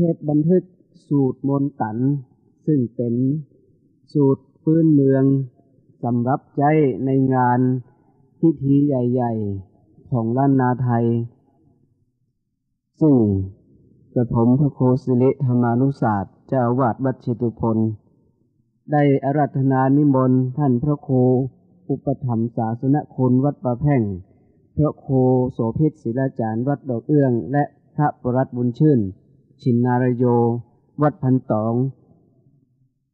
เทศบันทึกสูตรมนต์ตัน ซึ่งเป็นสูตรพื้นเมืองสำหรับใจในงานพิธีใหญ่ๆ ของล้านนาไทย ซึ่งกระผมพระโคสิริธรรมานุศาสตร์เจ้าวาสวัดชิตุพล ได้อารัธนานิมนต์ท่านพระโคอุปถัมภ์ศาสนคุณวัดประแพ่ง พระโคโสภิตศิลาจารย์วัดดอกเอื้อง และพระประรัตบุญชื่น ชินนารโย วัดพันตอง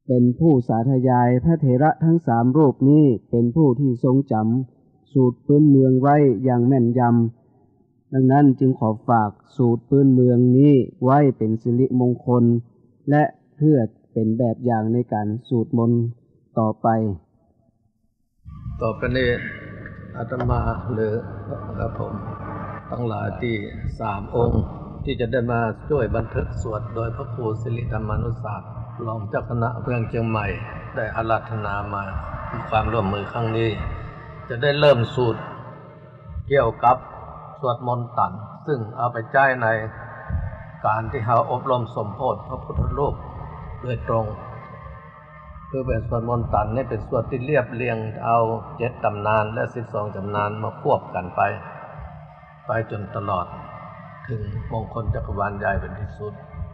เป็นผู้สาธยายพระเถระทั้งสามรูปนี้เป็นผู้ที่ทรงจำสูตรพื้นเมืองไว้อย่างแม่นยำ ดังนั้นจึงขอฝากสูตรพื้นเมืองนี้ไว้เป็นสิริมงคล และเพื่อเป็นแบบอย่างในการสูตรมนต์ต่อไป ต่อไปนี้อาตมาหรือครับผมทั้งหลายที่สามองค์ ที่จะได้มาช่วยบันทึกสวดโดยพระครูสิริธรรมานุศาสตร์รองเจ้าคณะเมืองเชียงใหม่ ได้อารัธนามาความร่วมมือครั้งนี้ จะได้เริ่มสูตรเกี่ยวกับสวดมนต์ตัน ซึ่งเอาไปใช้ในการที่เขาอบรมสมโพธิพระพุทธรูปโดยตรง คือเป็นสวดมนต์ตันนี่เป็นสวดที่เรียบเรียงเอาเจ็ดตำนานและสิบสองตำนานมาควบกันไป ไปจนตลอด ถึงมงคลจักรวาลใหญ่เป็นที่สุด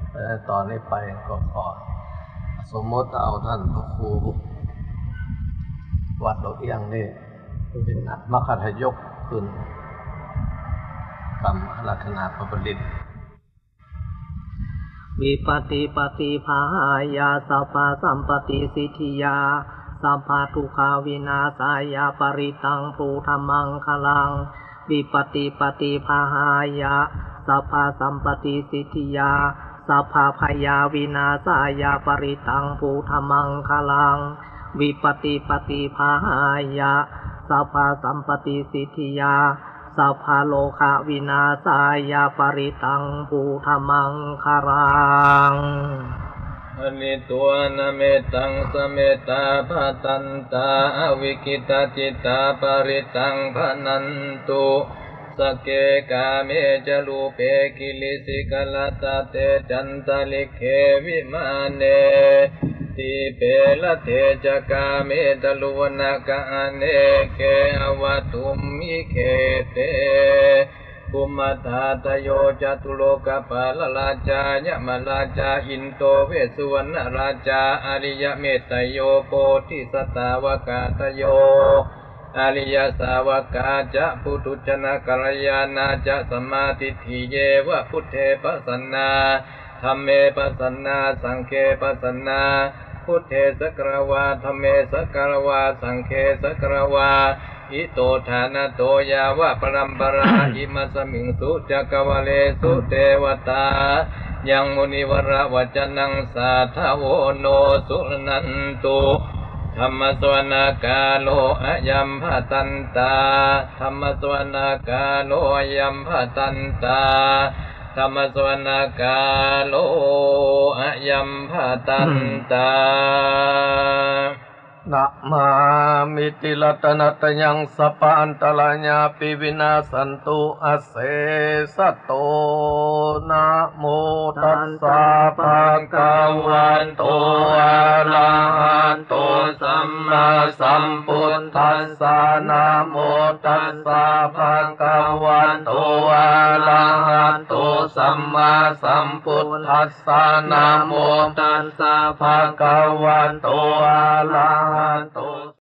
เพราะฉะนั้นตอนนี้ไปก็ขอ สมมติเอาท่านพระครูวัดดอกเอียงนี่เป็นมคทายกขึ้นกรรมอรัธนาพระบริตวิปติปฏิภายาสัพพะสัมปติสิทธิยาสัพพะทุขาวินาสายาปริตังภูธรรมังคลัง วิปติปฏิภายา สัพพะสัมปติสิทธิยาสัพพะพยาวินาสายาปริตังภูธรรมังคลัง วิปติปฏิภาหายาสัพพะสัมปติสิทธิยาสัพพะโลกาวินาสายาปริตังภูธรรมังคารังอนิตัวนเมตังสเมตาภาตันตาอวิกิตาจิตตาปริตังพนันตุ สเกกาเมจลูเปกิลิสิกลตาเตจันตลิเควิมาเนติเปลเทจกาเมตลุวนกาเนเกอวตุมิเคเตภูมิตาตโยจตุโลกปาลราชายมราชาอินโตเวสุวรรณราชาอริยเมตโยโพธิสตาวกาตโย อริยสาวกาจะปุถุชนะกัลยาณาจะสมาติทิเยวะพุทเทปัสสนาธรรมเมปัสสนาสังเคปัสสนาพุทเทสกรวาธรรมเมสกรวาสังเคสกรวาอิโตฐานะโตยาวะปรัมปราอิมัสมิงสุจักวะเลสุเทวตา ยังมุนิวรวจนังสาทโวโนสุนันตุ ธรรมสวนากาโลอายัมภตันตาธรรมสวนากาโลอายัมภตันตาธรรมสวนากาโลอายัมภตันตานะมามิติลตนัตยังสปปอันตรายาปิวินาสันตุอเสสะโตนะโมตัสสะภะคะวันโตอะ สัมพุทธัสสะนะโมตัสสะภะคะวะโตอะระหะโตสัมมาสัมพุทธัสสะนะโมตัสสะภะคะวะโตอะระหะโต